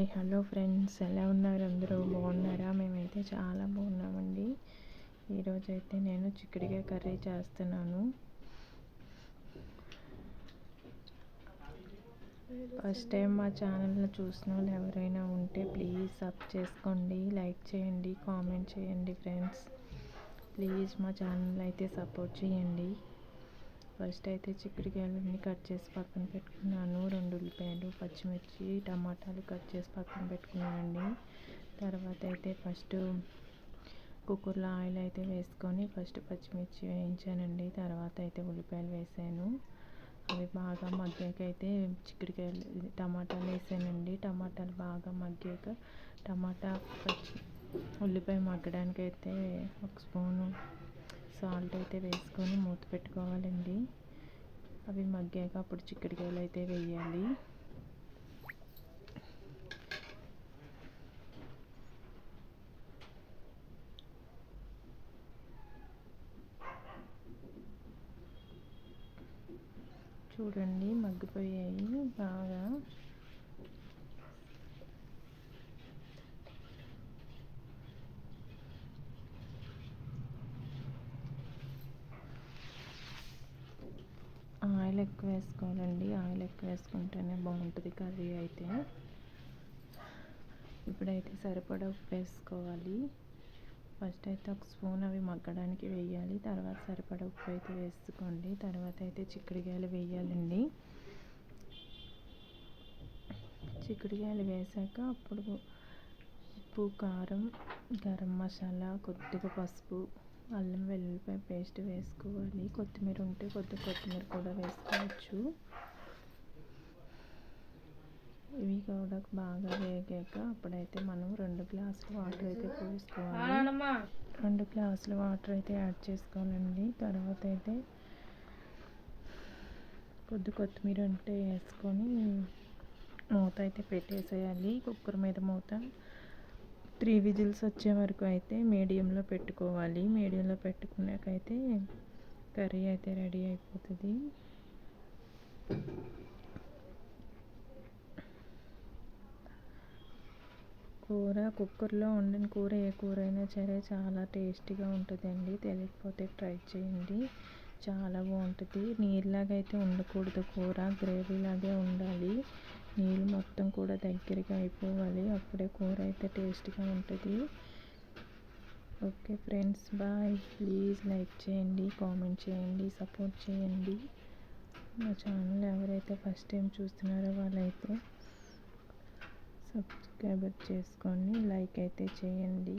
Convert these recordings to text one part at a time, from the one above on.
Hi hello friends. ఎలా ఉన్నారు? అందరూ బాగున్నారా? మేమైతే చాలా బాగున్నామండి. ఈరోజైతే నేను చిక్కుడుకాయ కర్రీ చేస్తున్నాను. ఫస్ట్ టైం మా ఛానల్లో చూసిన వాళ్ళు ఎవరైనా ఉంటే ప్లీజ్ సబ్ చేసుకోండి లైక్ చేయండి కామెంట్ చేయండి ఫ్రెండ్స్ ప్లీజ్ మా ఛానల్ అయితే సపోర్ట్ చేయండి. ఫస్ట్ అయితే చిక్కుడికాయలన్నీ కట్ చేసి పక్కన పెట్టుకున్నాను. ఉల్లిపాయలు పచ్చిమిర్చి టమాటాలు కట్ చేసి పక్కన పెట్టుకున్నానండి. తర్వాత అయితే ఫస్ట్ కుక్కర్లో ఆయిల్ అయితే వేసుకొని ఫస్ట్ పచ్చిమిర్చి వేయించానండి. తర్వాత అయితే ఉల్లిపాయలు వేసాను. అవి బాగా మగ్గాకైతే చిక్కుడుకాయలు టమాటాలు వేసానండి. టమాటాలు బాగా మగ్గాక టమాటా పచ్చి ఉల్లిపాయ మగ్గడానికి అయితే ఒక స్పూను సాల్ట్ అయితే వేసుకొని మూత పెట్టుకోవాలండి. అవి మగ్గాక అప్పుడు చిక్కడికాయలు అయితే వేయాలి చూడండి మగ్గిపోయాయి. బాగా ఆయిల్ ఎక్కువ వేసుకోవాలండి. ఆయిల్ ఎక్కువ వేసుకుంటేనే బాగుంటుంది కర్రీ అయితే. ఇప్పుడైతే సరిపడా ఉప్పు వేసుకోవాలి. ఫస్ట్ అయితే ఒక స్పూన్ అవి మగ్గడానికి వేయాలి. తర్వాత సరిపడా ఉప్పు అయితే వేసుకోండి. తర్వాత అయితే చిక్కుడుకాయలు వేయాలండి. చిక్కుడుకాయలు వేసాక అప్పుడు ఉప్పు కారం గరం మసాలా కొద్దిగా పసుపు అల్లం వెల్లుల్లిపాయ పేస్ట్ వేసుకోవాలి. కొత్తిమీర ఉంటే కొద్ది కొత్తిమీర కూడా వేసుకోవచ్చు. ఇవి కూడా బాగా వేగాక అప్పుడైతే మనం రెండు గ్లాసులు వాటర్ అయితే పోసుకోవాలి. రెండు గ్లాసులు వాటర్ అయితే యాడ్ చేసుకోవాలండి. తర్వాత అయితే కొద్ది కొత్తిమీర ఉంటే వేసుకొని మూత అయితే పెట్టేసేయాలి. కుక్కర్ మీద మూత త్రీ విజిల్స్ వచ్చే వరకు అయితే మీడియంలో పెట్టుకోవాలి. మీడియంలో పెట్టుకున్నాకైతే కర్రీ అయితే రెడీ అయిపోతుంది. కూర కుక్కర్లో వండిన కూర ఏ కూర అయినా సరే చాలా టేస్టీగా ఉంటుందండి. తెలియకపోతే ట్రై చేయండి. చాలా బాగుంటుంది. నీరులాగా అయితే ఉండకూడదు కూర. గ్రేవీలాగే ఉండాలి. నీళ్ళు మొత్తం కూడా దగ్గరికి అయిపోవాలి. అప్పుడే కూర అయితే టేస్ట్గా ఉంటుంది. Okay friends bye. Please like చేయండి కామెంట్ చేయండి సపోర్ట్ చేయండి. మా ఛానల్ ఎవరైతే ఫస్ట్ టైం చూస్తున్నారో వాళ్ళైతే సబ్స్క్రైబర్ చేసుకోండి లైక్ అయితే చేయండి.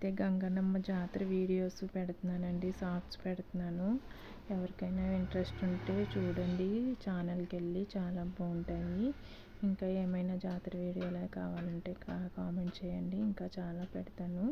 నేనైతే గంగన్నమ్మ జాతర వీడియోస్ పెడుతున్నానండి షార్ట్స్ పెడుతున్నాను. ఎవరికైనా ఇంట్రెస్ట్ ఉంటే చూడండి ఛానల్కి వెళ్ళి చాలా బాగుంటాయి. ఇంకా ఏమైనా జాతర వీడియోలు కావాలంటే కామెంట్ చేయండి ఇంకా చాలా పెడతాను.